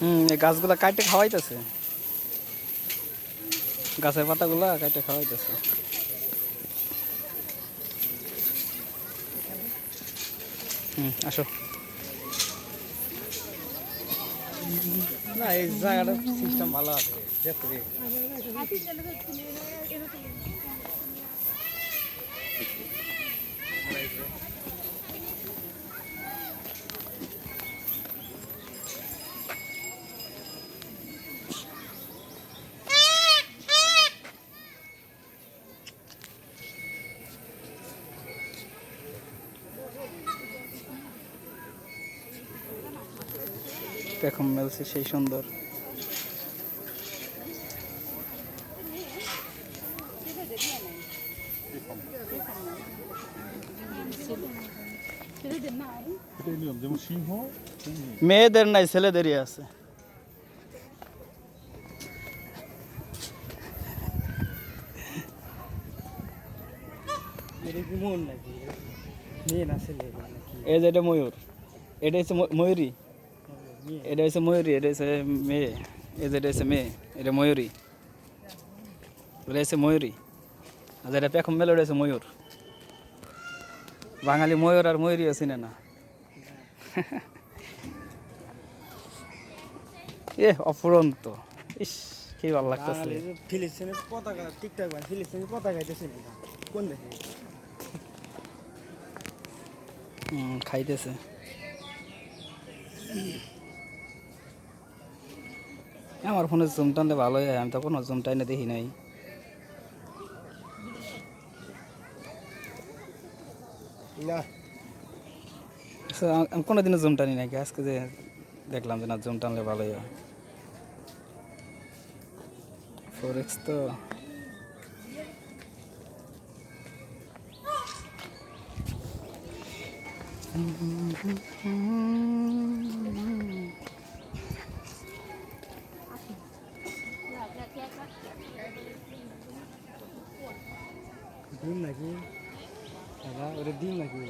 হুম এই গাছগুলা কাটে খাওয়াইতেছে। গাছের পাতাগুলা কাটে খাওয়াইতেছে। হুম আসো। না এই জায়গাটা সিস্টেম ভালো আছে পেখম মেলছে সেই সুন্দর। মেয়েদের নাই ছেলেদেরই আছে। কি মন নাকি? মেয়ে না ছেলে নাকি এই যে এটা ময়ূর। এটা হচ্ছে ময়ূরী। মেয়ে এটা হচ্ছে ময়ূরী এটা হচ্ছে মেয়ে এই যে এটা হচ্ছে মেয়ে এটা ময়ূরী এটা হচ্ছে ময়ূরী আর যেটা পেখম মেলে ওটা হচ্ছে ময়ূর বাঙালি ময়ূর আর ময়ূরীও চিনে না এ অফুরন্ত ইস কি ভালো লাগতেছে ফিলিস্তিনের পতাকা টিকটক বান ফিলিস্তিনের পতাকা আইতেছে কোন দেখে হুম, খাইতেছে আমার ফোনে জুম টানলে ভালোই হয় আমি তো কোনো জুম টাইনে দেখি নাই। আচ্ছা, আমি কোনোদিনও জুম টানি নাকি আজকে যে দেখলাম যে না জুম টানলে ভালোই হয়। ফোর এক্স তো। ডিম নাকি? দাদা ওটা ডিম নাকি?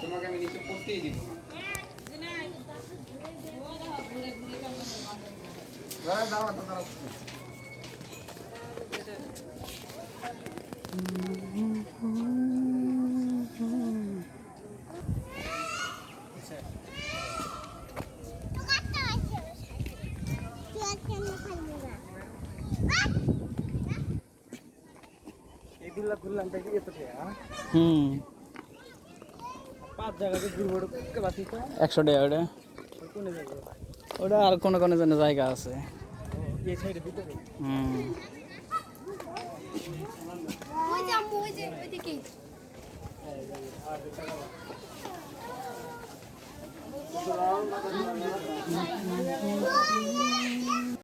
তোমাকে আমি নিচে পড়তেই দিব। এই দিল্লা ঘুরলাম দেখি এত টাকা হুম। একশো টাকা ওটা। ওটা আর কোনো কোনো জন্য জায়গা আছে। হুম। যে